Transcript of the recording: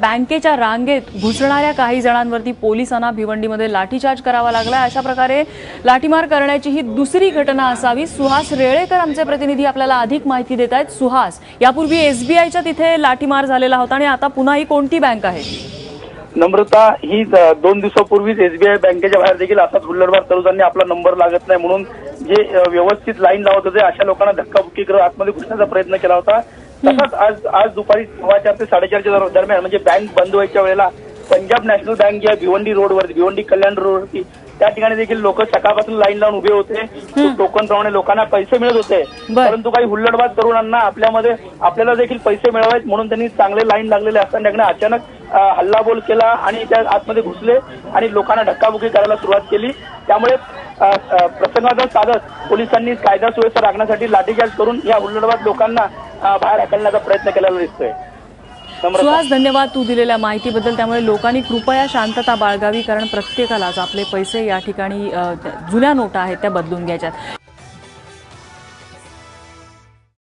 बँकेच्या रांगेत घुसणाऱ्या काही जणांवरती पोलिसांना भिवंडीमध्ये लाठीचार्ज करावा लागला अशा प्रकारे लाठीमार करण्याची ही दुसरी घटना असावी. सुहास रेळेकर आमचे प्रतिनिधी आपल्याला अधिक माहिती देत आहेत. सुहास यापूर्वी एसबीआयच्या तिथे लाठीमार झालेला होता आणि आता पुन्हा ही कोणती बँक आहे? नम्रता ही दोन दिवसापूर्वीच एसबीआय बँकेच्या बाहेर देखील असाच हुल्लडबार तरुजांनी आपला नंबर लागत नाही म्हणून जे व्यवस्थित लाईन लावत होते अशा लोकांना धक्काबुक्की करत आतमध्ये घुसण्याचा प्रयत्न केला होता. तसाच आज आज दुपारी सव्वा चार ते साडेचारच्या दर- दरम्यान म्हणजे बँक बंद व्हायच्या वेळेला पंजाब नॅशनल बँक जी आहे भिवंडी रोडवरती भिवंडी कल्याण रोडवरती त्या ठिकाणी देखील लोक सकाळपासून लाईन लावून उभे होते. टोकन प्रमाणे लोकांना पैसे मिळत होते. परंतु काही हुल्लडबाज तरुणांना आपल्यामध्ये आपल्याला देखील पैसे मिळवायत म्हणून त्यांनी चांगले लाईन लागलेले असताना त्याकडे अचानक हल्लाबोल केला आणि त्या आतमध्ये घुसले आणि लोकांना धक्काबुक्की करायला सुरुवात केली. त्यामुळे प्रसंगाचा साधत पोलिसांनी कायदा सुव्यवस्था राखण्यासाठी लाठीचार्ज करून या हुल्लडबाज लोकांना बाहेर हकलण्याचा प्रयत्न केलेला दिसतोय. सुहास धन्यवाद तू दिलेल्या माहितीबद्दल. त्यामुळे लोकांनी कृपया शांतता बाळगावी कारण प्रत्येकालाच आपले पैसे या ठिकाणी जुन्या नोटा आहेत त्या बदलून घ्यायच्यात.